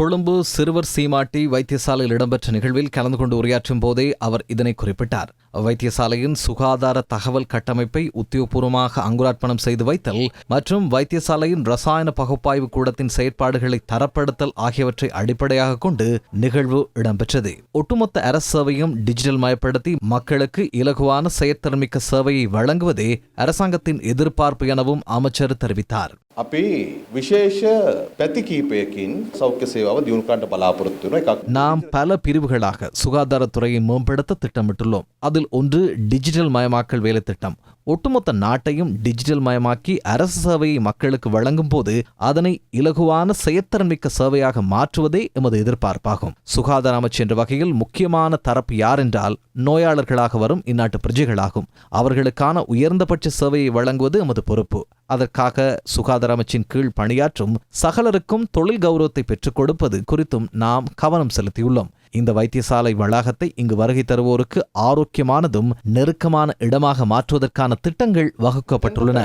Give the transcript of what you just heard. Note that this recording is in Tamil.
கொழும்பு சிறுவர் சீமாட்டி வைத்தியசாலையில் இடம்பெற்ற நிகழ்வில் கலந்து கொண்டு உரையாற்றும் போதே அவர் இதனை குறிப்பிட்டார். வைத்தியசாலையின் சுகாதார தகவல் கட்டமைப்பை உத்தியோகபூர்வமாக அங்குரார்ப்பணம் செய்து வைத்தல் மற்றும் வைத்தியசாலையின் ரசாயன பகுப்பாய்வு கூடத்தின் செயற்பாடுகளை தரப்படுத்தல் ஆகியவற்றை அடிப்படையாக கொண்டு நிகழ்வு இடம்பெற்றது. ஒட்டுமொத்த அரசு சேவையும் டிஜிட்டல் மயப்படுத்தி மக்களுக்கு இலகுவான செயற்திறமிக்க சேவையை வழங்குவதே அரசாங்கத்தின் எதிர்பார்ப்பு எனவும் அமைச்சர் தெரிவித்தார். අපි විශේෂ පැති කීපයකින් සෞඛ්‍ය සේවාව දියුණු කරන්න බලාපොරොත්තු වෙන එකක් நாம் பல பிரிவுகளாக சுகாதாரத்துறையை மேம்படுத்த திட்டமிட்டுள்ளோம் அதில் ஒன்று டிஜிட்டல் மயமாக்கல் வேலை திட்டம் ஒட்டுமொத்த நாட்டையும் டிஜிட்டல் மயமாக்கி அரசு சேவையை மக்களுக்கு வழங்கும் போது அதனை இலகுவான செயற்திறன்மிக்க சேவையாக மாற்றுவதே எமது எதிர்பார்ப்பாகும் சுகாதார அமைச்சு என்ற வகையில் முக்கியமான தரப்பு யார் என்றால் நோயாளர்களாக வரும் இந்நாட்டு பிரஜைகளாகும் அவர்களுக்கான உயர்ந்தபட்ச சேவையை வழங்குவது எமது பொறுப்பு அதற்காக சுகாதார அமைச்சின் கீழ் பணியாற்றும் சகலருக்கும் தொழில் கௌரவத்தை பெற்றுக் கொடுப்பது குறித்தும் நாம் கவனம் செலுத்தியுள்ளோம். இந்த வைத்தியசாலை வளாகத்தை இங்கு வருகை தருவோருக்கு ஆரோக்கியமானதும் நெருக்கமான இடமாக மாற்றுவதற்கான திட்டங்கள் வகுக்கப்பட்டுள்ளன.